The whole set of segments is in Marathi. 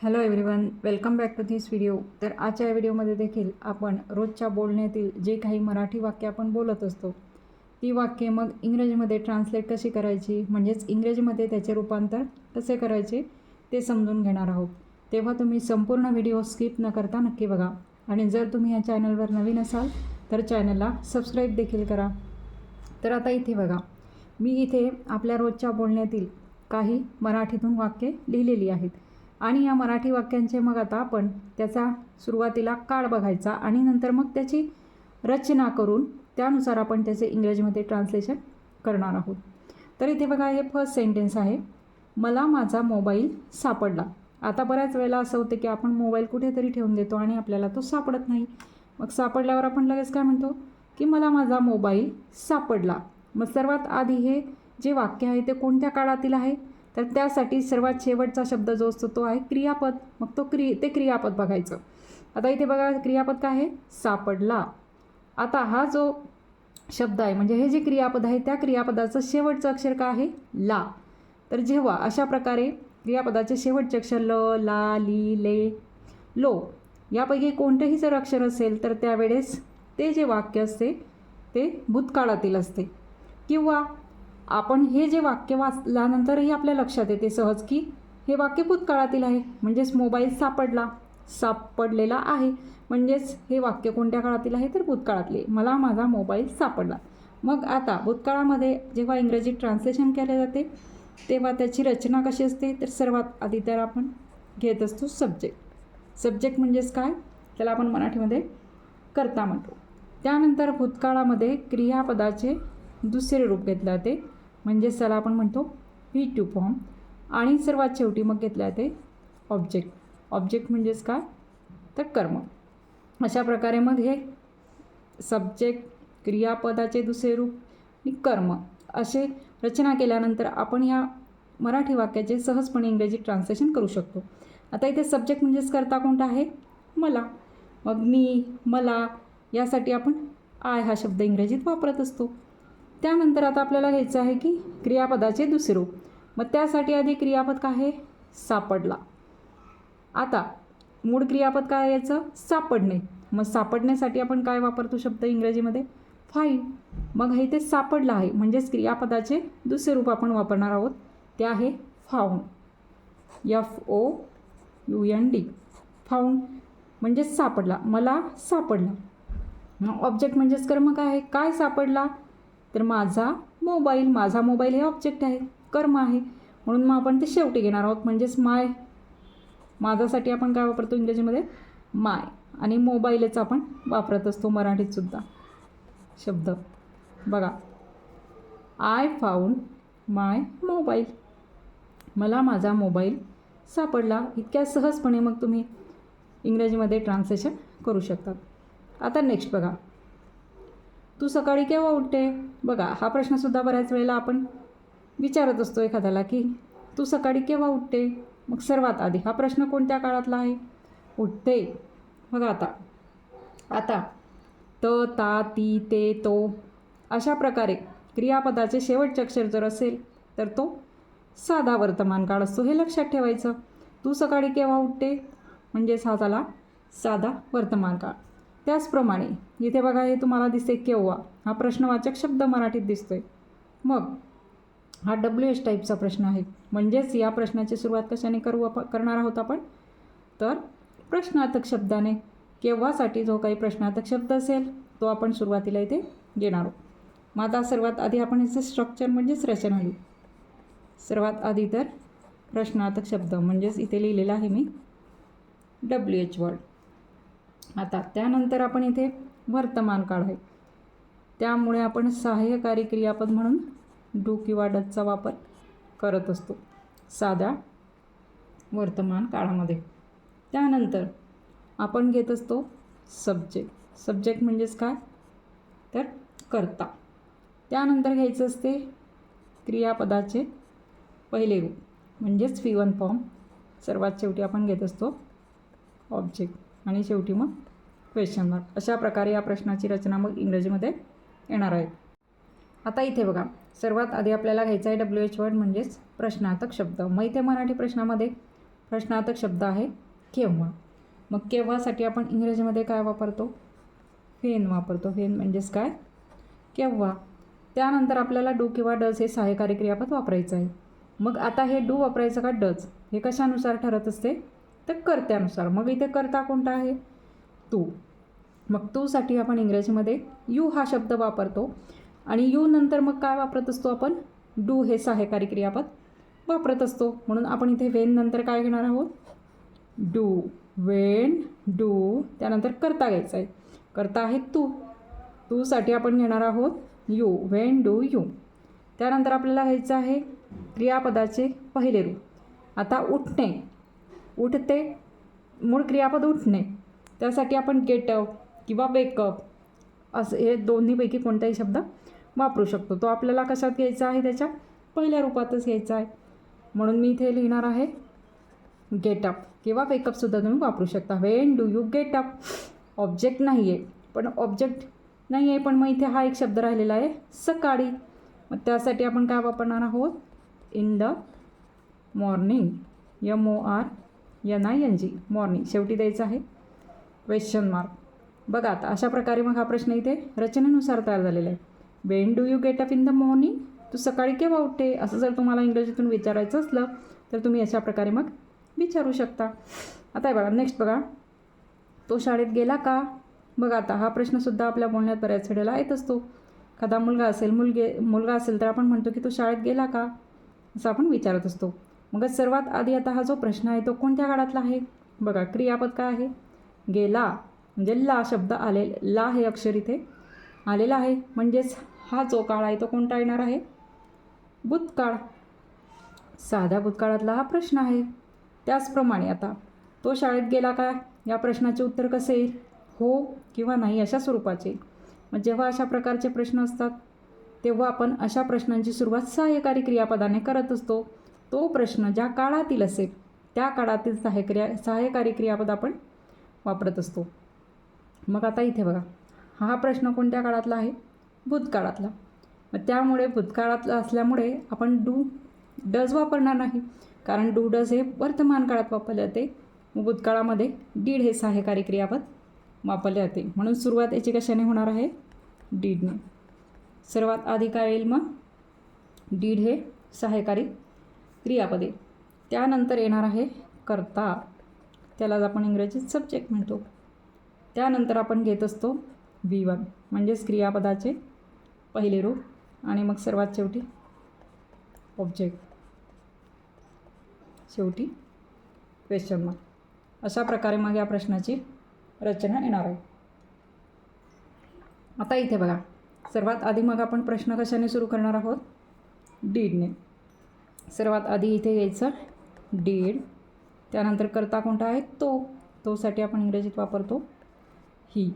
Hello everyone welcome back to this video तर आजच्या या व्हिडिओमध्ये देखील आपण रोजच्या बोलण्यातील जे काही मराठी वाक्य आपण बोलत असतो ती वाक्य मग इंग्रजीमध्ये ट्रान्सलेट कशी करायची म्हणजेच इंग्रजीमध्ये त्याचे रूपांतर कसे करायचे ते समजून घेणार आहोत. तेव्हा तुम्ही संपूर्ण व्हिडिओ स्किप न करता नक्की बघा. आणि जर तुम्ही या चॅनलवर नवीन असाल तर चॅनलला सबस्क्राईब देखील करा. तर आता इथे बघा. मी इथे आपल्या रोजच्या बोलण्यातील काही मराठीतून वाक्ये लिहिलेली आहेत. आणि या मराठी वाक्यांचे मग आता आपण त्याचा सुरुवातीला काळ बघायचा आणि नंतर मग त्याची रचना करून त्यानुसार आपण त्याचे इंग्रजीमध्ये ट्रान्सलेशन करणार आहोत. तर इथे बघा हे फर्स्ट सेंटेन्स आहे. मला माझा मोबाईल सापडला. आता बऱ्याच वेळेला असं होतं की आपण मोबाईल कुठेतरी ठेवून देतो आणि आपल्याला तो सापडत नाही. मग सापडल्यावर आपण लगेच काय म्हणतो? की मला माझा मोबाईल सापडला. मग सर्वात आधी हे जे वाक्य आहे ते कोणत्या काळातील आहे? तर त्यासाठी सर्वात शेवटचा शब्द जो असतो तो आहे क्रियापद. मग तो क्रि ते क्रियापद बघायचं. आता इथे बघा क्रियापद काय आहे? सापडला. आता हा जो शब्द आहे म्हणजे हे जे क्रियापद आहे त्या क्रियापदाचं शेवटचं अक्षर काय आहे? ला. तर जेव्हा अशा प्रकारे क्रियापदाचे शेवटचे अक्षर ल ला ली ले लो यापैकी कोणतंही जर अक्षर असेल तर त्यावेळेस ते जे वाक्य असते ते भूतकाळातील असते. किंवा आपण हे जे वाक्य वाचल्यानंतरही आपल्या लक्षात येते सहज की हे वाक्य भूतकाळातील आहे. म्हणजेच मोबाईल सापडला. सापडलेला आहे. म्हणजेच हे वाक्य कोणत्या काळातील आहे तर भूतकाळातले मला माझा मोबाईल सापडला. मग आता भूतकाळामध्ये जेव्हा इंग्रजी ट्रान्सलेशन केले जाते तेव्हा त्याची रचना कशी असते? तर सर्वात आधी तर आपण घेत असतो सब्जेक्ट सब्जेक्ट म्हणजेच काय? त्याला आपण मराठीमध्ये करता म्हणतो. त्यानंतर भूतकाळामध्ये क्रियापदाचे दुसरे रूप घेतले जाते. म्हणजेच त्याला आपण म्हणतो व्ही टू फॉर्म. आणि सर्वात शेवटी मग घेतलं आहे ते ऑब्जेक्ट. ऑब्जेक्ट म्हणजेच काय? तर कर्म. अशा प्रकारे मग हे सब्जेक्ट क्रियापदाचे दुसरे रूप आणि कर्म असे रचना केल्यानंतर आपण या मराठी वाक्याचे सहजपणे इंग्रजी ट्रान्सलेशन करू शकतो. आता इथे सब्जेक्ट म्हणजेच करता कोणता आहे? मला. मग मी मला यासाठी आपण आय हा शब्द इंग्रजीत वापरत असतो. त्यानंतर आता आपल्याला घ्यायचं आहे की क्रियापदाचे दुसरे रूप. मग त्यासाठी आधी क्रियापद काय आहे? सापडला. आता मूळ क्रियापद काय याचं? सापडणे. मग सापडण्यासाठी आपण काय वापरतो शब्द इंग्रजीमध्ये? फाईन. मग हे ते सापडलं आहे. म्हणजेच क्रियापदाचे दुसरे रूप आपण वापरणार आहोत. ते आहे found F O U N D. Found म्हणजेच सापडला. मला सापडला. मग ऑब्जेक्ट म्हणजेच कर्म काय आहे? काय सापडला? तर माझा मोबाईल माझा मोबाईल हे ऑब्जेक्ट आहे कर्म आहे. म्हणून मग आपण ते शेवटी घेणार आहोत. म्हणजेच माय माझ्यासाठी आपण काय वापरतो इंग्रजीमध्ये? माय आणि मोबाईलच आपण वापरत असतो मराठीतसुद्धा शब्द. बघा. आय फाऊंड माय मोबाईल मला माझा मोबाईल सापडला. इतक्या सहजपणे मग तुम्ही इंग्रजीमध्ये ट्रान्सलेशन करू शकतात आता नेक्स्ट बघा. तू सकाळी केव्हा उठते? बघा हा प्रश्नसुद्धा बऱ्याच वेळेला आपण विचारत असतो एखाद्याला की तू सकाळी केव्हा उठते? मग सर्वात आधी हा प्रश्न कोणत्या काळातला आहे? उठते. बघा आता. आता त ता ती ते तो अशा प्रकारे क्रियापदाचे शेवटचे अक्षर जर असेल तर तो साधा वर्तमान काळ असतो. हे लक्षात ठेवायचं. तू सकाळी केव्हा उठते? म्हणजेच हा झाला साधा वर्तमान काळ. त्याचप्रमाणे इथे बघा हे तुम्हाला दिसते केव्हा? हा प्रश्नवाचक शब्द मराठीत दिसतो आहे मग हा डब्ल्यू एच टाईपचा प्रश्न आहे. म्हणजेच या प्रश्नाची सुरुवात कशाने करू आप करणार आहोत आपण? तर प्रश्नार्थक शब्दाने. केव्हासाठी जो काही प्रश्नार्थक शब्द असेल तो आपण सुरुवातीला इथे घेणार आहोत. मग आता सर्वात आधी आपण याचं स्ट्रक्चर म्हणजेच रचना लिहू. सर्वात आधी तर प्रश्नार्थक शब्द म्हणजेच इथे लिहिलेला आहे मी. डब्ल्यू एच वर्ड आता त्यानंतर आपण इथे वर्तमान काळ आहे. त्यामुळे आपण सहाय्यकारी क्रियापद म्हणून डू किंवा डचचा वापर करत असतो. साध्या वर्तमान काळामध्ये. त्यानंतर आपण घेत असतो सब्जेक्ट सब्जेक्ट म्हणजेच काय? तर करता. त्यानंतर घ्यायचं असते क्रियापदाचे पहिले रूप. म्हणजेच फी वन फॉर्म सर्वात शेवटी आपण घेत असतो ऑब्जेक्ट आणि शेवटी मग क्वेश्चन मार्क अशा प्रकारे या प्रश्नाची रचना मग इंग्रजीमध्ये येणार आहे. आता इथे बघा. सर्वात आधी आपल्याला घ्यायचं आहे डब्ल्यू एच वर्ड म्हणजेच प्रश्नार्थक शब्द. मग इथे मराठी प्रश्नामध्ये प्रश्नार्थक शब्द आहे केव्हा. मग केव्हासाठी आपण इंग्रजीमध्ये काय वापरतो? फेन वापरतो. फेन म्हणजेच काय? केव्हा. त्यानंतर आपल्याला डू किंवा डज हे सहाय्यकारी क्रियापद वापरायचं आहे. मग आता हे डू वापरायचं का डज? हे कशानुसार ठरत असते? तर कर्त्यानुसार. मग इथे कर्ता कोणता आहे? तू. मग तूसाठी आपण इंग्रजीमध्ये यू हा शब्द वापरतो आणि यू नंतर मग काय वापरत असतो आपण? डू हे सहाय्यकारी क्रियापद वापरत असतो. म्हणून आपण इथे वेन नंतर काय घेणार आहोत? डू. When do. त्यानंतर करता घ्यायचं आहे करता आहे तू. तूसाठी आपण घेणार आहोत यू. Wien do you. त्यानंतर आपल्याला घ्यायचं आहे क्रियापदाचे पहिले रूप. आता उठणे. उठते. मूळ क्रियापद उठणे. त्यासाठी आपण गेटअप किंवा वेकअप असं हे दोन्हीपैकी कोणताही शब्द वापरू शकतो. तो आपल्याला कशात घ्यायचा आहे? त्याच्या पहिल्या रूपातच घ्यायचा आहे. म्हणून मी इथे लिहिणार आहे गेटअप किंवा वेकअपसुद्धा तुम्ही वापरू शकता. When do you get up object नाही आहे पण ऑब्जेक्ट नाही आहे पण मग इथे हा एक शब्द राहिलेला आहे सकाळी. मग त्यासाठी आपण काय वापरणार आहोत? In the morning M O R N I N G morning. शेवटी द्यायचं आहे. क्वेश्चन मार्क बघा आता अशा प्रकारे मग हा प्रश्न इथे रचनेनुसार तयार झालेला आहे. When do you get up in the morning तू सकाळी केव्हा उठते? असं जर तुम्हाला इंग्रजीतून विचारायचं असलं तर तुम्ही अशा प्रकारे मग विचारू शकता. आता हे बघा नेक्स्ट बघा. तो शाळेत गेला का? बघा आता हा प्रश्नसुद्धा आपल्या बोलण्यात बऱ्याच वेळेला येत असतो. एखादा मुलगा असेल मुलगे मुलगा असेल तर आपण म्हणतो की तो शाळेत गेला का? असं आपण विचारत असतो. मग सर्वात आधी आता हा जो प्रश्न आहे तो कोणत्या काळातला आहे? बघा क्रियापद काय आहे? गेला म्हणजे ला शब्द आले ला हे अक्षर इथे आलेला आहे. म्हणजेच हा जो काळ आहे तो कोणता येणार आहे? भूतकाळ. साध्या भूतकाळातला हा प्रश्न आहे. त्याचप्रमाणे आता तो शाळेत गेला का? या प्रश्नाचे उत्तर कसे येईल? हो किंवा नाही अशा स्वरूपाचे. मग जेव्हा अशा प्रकारचे प्रश्न असतात तेव्हा आपण अशा प्रश्नांची सुरुवात सहाय्यकारी क्रियापदाने करत असतो. तो प्रश्न ज्या काळातील असेल त्या काळातील सहाय्यक्रिया सहाय्यकारी क्रियापद आपण वापरत असतो. मग आता इथे बघा. हा प्रश्न कोणत्या काळातला आहे? भूतकाळातला. मग त्यामुळे भूतकाळातला असल्यामुळे आपण डू डज वापरणार नाही. कारण डू डज हे वर्तमान काळात वापरले जाते. मग भूतकाळामध्ये डीड हे सहाय्यकारी क्रियापद वापरले जाते. म्हणून सुरुवात याची कशाने होणार आहे? डीडने. सर्वात आधी काय येईल मग? डीड हे सहाय्यकारी क्रियापदे. त्यानंतर येणार आहे कर्ता. त्यालाच आपण इंग्रजीत सब्जेक्ट म्हणतो. त्यानंतर आपण घेत असतो व्ही वन म्हणजेच क्रियापदाचे पहिले रूप आणि मग सर्वात शेवटी ऑब्जेक्ट शेवटी क्वेश्चन मार्क अशा प्रकारे मग या प्रश्नाची रचना येणार आहे. आता इथे बघा. सर्वात आधी मग आपण प्रश्न कशाने सुरू करणार आहोत? डीडने सर्वात आधी इथे यायचं डीड. त्यानंतर करता कोणता आहे? तो. तोसाठी आपण इंग्रजीत वापरतो ही.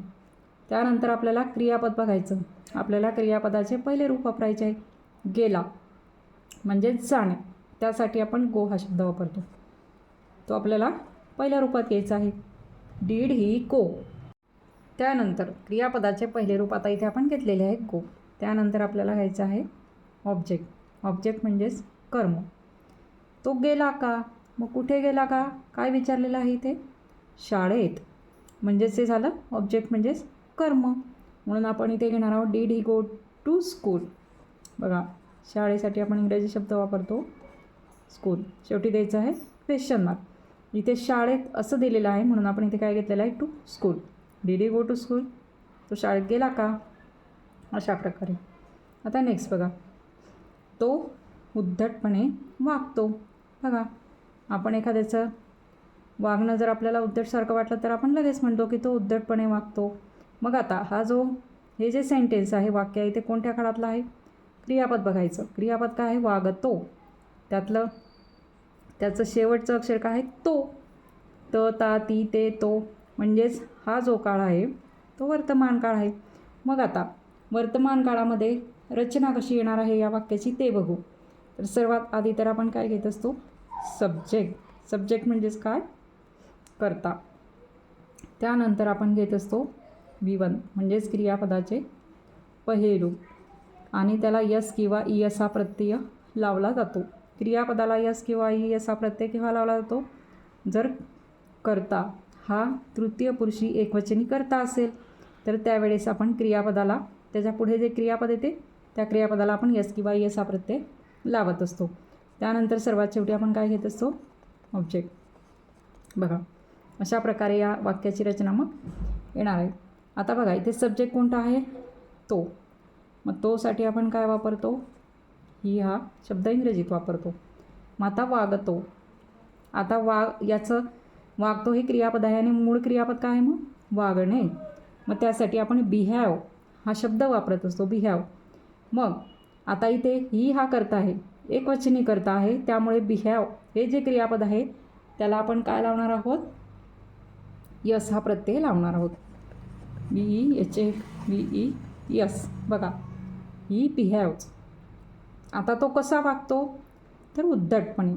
त्यानंतर आपल्याला क्रियापद बघायचं. आपल्याला क्रियापदाचे पहिले रूप वापरायचे आहे. गेला. म्हणजेच जाणे. त्यासाठी आपण गो हा शब्द वापरतो. तो आपल्याला पहिल्या रूपात घ्यायचा आहे. Did he go. त्यानंतर क्रियापदाचे पहिले रूप आता इथे आपण घेतलेले आहे गो. त्यानंतर आपल्याला घ्यायचं आहे ऑब्जेक्ट. ऑब्जेक्ट म्हणजेच कर्म. तो गेला का? मग कुठे गेला का? काय विचारलेलं आहे इथे? शाळेत. म्हणजेच ते झालं ऑब्जेक्ट म्हणजेच कर्म. म्हणून आपण इथे घेणार आहोत did he go to school बघा शाळेसाठी आपण इंग्रजी शब्द वापरतो. स्कूल शेवटी द्यायचं आहे क्वेश्चन मार्क इथे शाळेत असं दिलेलं आहे म्हणून आपण इथे काय घेतलेलं आहे? To school did he go to school तो शाळेत गेला का? अशा प्रकारे. आता नेक्स्ट बघा. तो उद्धटपणे वागतो. बघा आपण एखाद्याचं वागणं जर आपल्याला उद्धटसारखं वाटलं तर आपण लगेच म्हणतो की तो उद्धटपणे वागतो. मग आता हा जो हे जे सेंटेन्स आहे वाक्य आहे ते कोणत्या काळातलं आहे? क्रियापद बघायचं. क्रियापद काय आहे? वागतो. त्यातलं त्याचं शेवटचं अक्षर काय आहे? तो. त ता ती ते तो. म्हणजेच हा जो काळ आहे तो वर्तमान काळ आहे. मग आता वर्तमान काळामध्ये रचना कशी येणार आहे या वाक्याची ते बघू. तर सर्वात आधी तर आपण काय घेत असतो? सब्जेक्ट सब्जेक्ट म्हणजेच काय? करता. त्यानंतर आपण घेत असतो विवन म्हणजेच क्रियापदाचे पहेलू आणि त्याला यस किंवा ई असा प्रत्यय लावला जातो. क्रियापदाला यस किंवा ई असा प्रत्यय केव्हा लावला जातो? जर करता हा तृतीय पुरुषी एकवचनी करता असेल तर त्यावेळेस आपण क्रियापदाला त्याच्या पुढे जे क्रियापद येते त्या क्रियापदाला आपण यस किंवा ई असा प्रत्यय लावत असतो. त्यानंतर सर्वात शेवटी आपण काय घेत असतो? ऑब्जेक्ट बघा अशा प्रकारे या वाक्याची रचना मग येणार आहे. आता बघा इथे सब्जेक्ट कोणता आहे? तो. मग तोसाठी आपण काय वापरतो? ही हा शब्द इंग्रजीत वापरतो. मग आता वागतो. आता वाग याचं वागतो हे क्रियापद आहे आणि मूळ क्रियापद काय आहे मग? वागणे. मग त्यासाठी आपण बिहॅव हा शब्द वापरत असतो बिहॅव मग आता इथे ही हा करता आहे. एकवचनी करता आहे. त्यामुळे बिहॅव हे जे क्रियापद आहे त्याला आपण काय लावणार आहोत? यस हा प्रत्यय लावणार आहोत. B E H A B E S. बघा ही बिहॅव्ज आता तो कसा वागतो? तर उद्धटपणे.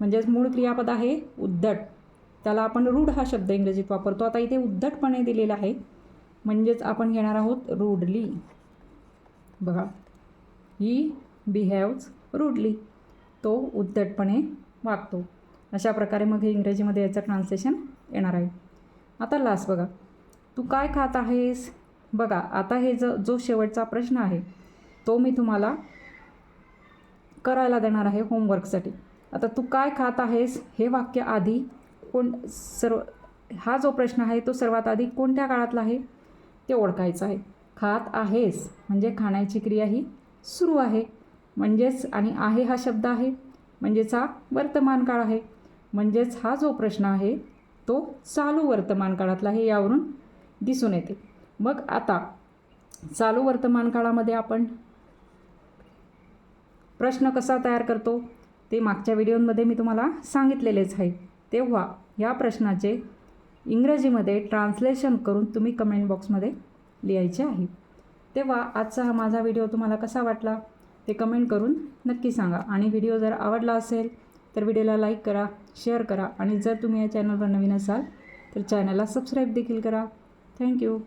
म्हणजेच मूळ क्रियापद आहे उद्धट. त्याला आपण रूढ हा शब्द इंग्रजीत वापरतो. आता इथे उद्धटपणे दिलेला आहे. म्हणजेच आपण घेणार आहोत रूडली बघा ही बिहेव्ज रूडली तो उद्धटपणे वागतो. अशा प्रकारे मग हे इंग्रजीमध्ये याचं ट्रान्सलेशन येणार आहे. आता लास्ट बघा. तू काय खात आहेस? बघा आता हे ज जो शेवटचा प्रश्न आहे तो मी तुम्हाला करायला देणार आहे होमवर्कसाठी आता तू काय खात आहेस? हे वाक्य आधी कोण सर्व हा जो प्रश्न आहे तो सर्वात आधी कोणत्या काळातला आहे? ते ओळखायचं आहे. खात आहेस म्हणजे खाण्याची क्रिया ही सुरू आहे. म्हणजेच आणि आहे हा शब्द आहे. म्हणजेच हा वर्तमान काळ आहे. म्हणजेच हा जो प्रश्न आहे तो चालू वर्तमान काळातला आहे यावरून दिसून येते. मग आता चालू वर्तमान काळामध्ये आपण प्रश्न कसा तयार करतो ते मागच्या व्हिडिओमध्ये मी तुम्हाला सांगितलेलेच आहे. तेव्हा या प्रश्नाचे इंग्रजीमध्ये ट्रान्सलेशन करून तुम्ही कमेंट बॉक्समध्ये लिहायचे आहे. तेव्हा आजचा हा माझा व्हिडिओ तुम्हाला कसा वाटला ते कमेंट करून नक्की सांगा. आणि व्हिडिओ जर आवडला असेल तर व्हिडिओला लाईक करा शेअर करा. आणि जर तुम्ही या चॅनलवर नवीन असाल तर चॅनलला सबस्क्राईब देखील करा. थँक्यू